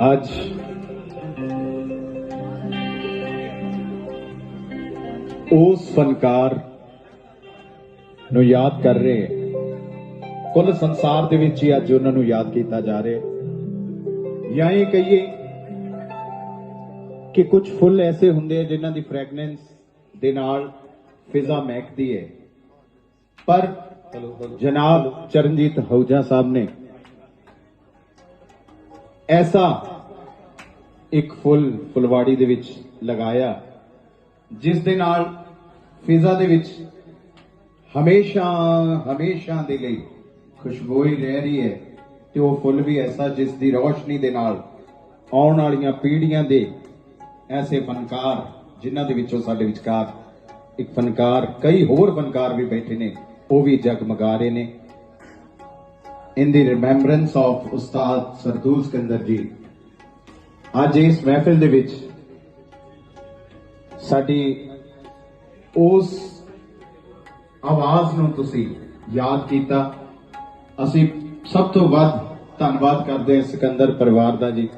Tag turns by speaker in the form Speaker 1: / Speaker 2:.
Speaker 1: ਅੱਜ ਉਸ ਫਨਕਾਰ ਨੂੰ ਯਾਦ ਕਰ ਰਹੇ ਹਾਂ। ਕੁੱਲ ਸੰਸਾਰ ਦੇ ਵਿੱਚ ਹੀ ਅੱਜ ਉਹਨਾਂ ਨੂੰ ਯਾਦ ਕੀਤਾ ਜਾ ਰਿਹਾ ਜਾਂ ਇਹ ਕਹੀਏ ਕਿ ਕੁਝ ਫੁੱਲ ਐਸੇ ਹੁੰਦੇ ਆ ਜਿਨ੍ਹਾਂ ਦੀ ਫ੍ਰੈਗਨੈਂਸ ਦੇ ਨਾਲ ਫਿਜ਼ਾ ਮਹਿਕਦੀ ਹੈ ਪਰ ਜਨਾਬ ਚਰਨਜੀਤ ਹਉਜਾ ਸਾਹਿਬ ਨੇ ਐਸਾ ਇੱਕ ਫੁੱਲ ਫੁਲਵਾੜੀ ਦੇ ਵਿੱਚ ਲਗਾਇਆ, ਜਿਸ ਦੇ ਨਾਲ ਫਿਜ਼ਾ ਦੇ ਵਿੱਚ ਹਮੇਸ਼ਾ ਹਮੇਸ਼ਾ ਦੇ ਲਈ ਖੁਸ਼ਬੂ ਹੀ ਰਹਿ ਰਹੀ ਹੈ ਤੇ ਉਹ ਫੁੱਲ ਵੀ ਐਸਾ, ਜਿਸ ਦੀ ਰੋਸ਼ਨੀ ਦੇ ਨਾਲ ਆਉਣ ਵਾਲੀਆਂ ਪੀੜ੍ਹੀਆਂ ਦੇ ਐਸੇ ਫਨਕਾਰ, ਜਿਨ੍ਹਾਂ ਦੇ ਵਿੱਚੋਂ ਸਾਡੇ ਵਿਚਕਾਰ ਇੱਕ ਫਨਕਾਰ, ਕਈ ਹੋਰ ਫਨਕਾਰ ਵੀ ਬੈਠੇ ਨੇ, ਉਹ ਵੀ ਜਗਮਗਾ ਰਹੇ ਨੇ। ਇਨ ਦੀ ਰਿਮੈਂਬਰੈਂਸ ਆਫ ਉਸਤਾਦ ਸਰਦੂਲ ਸਿਕੰਦਰ ਜੀ ਅੱਜ ਇਸ ਮਹਿਫਿਲ ਦੇ ਵਿੱਚ ਸਾਡੀ ਉਸ ਆਵਾਜ਼ ਨੂੰ ਤੁਸੀਂ ਯਾਦ ਕੀਤਾ। ਅਸੀਂ ਸਭ ਤੋਂ ਵੱਧ ਧੰਨਵਾਦ ਕਰਦੇ ਹਾਂ ਸਿਕੰਦਰ ਪਰਿਵਾਰ ਦਾ ਜੀ।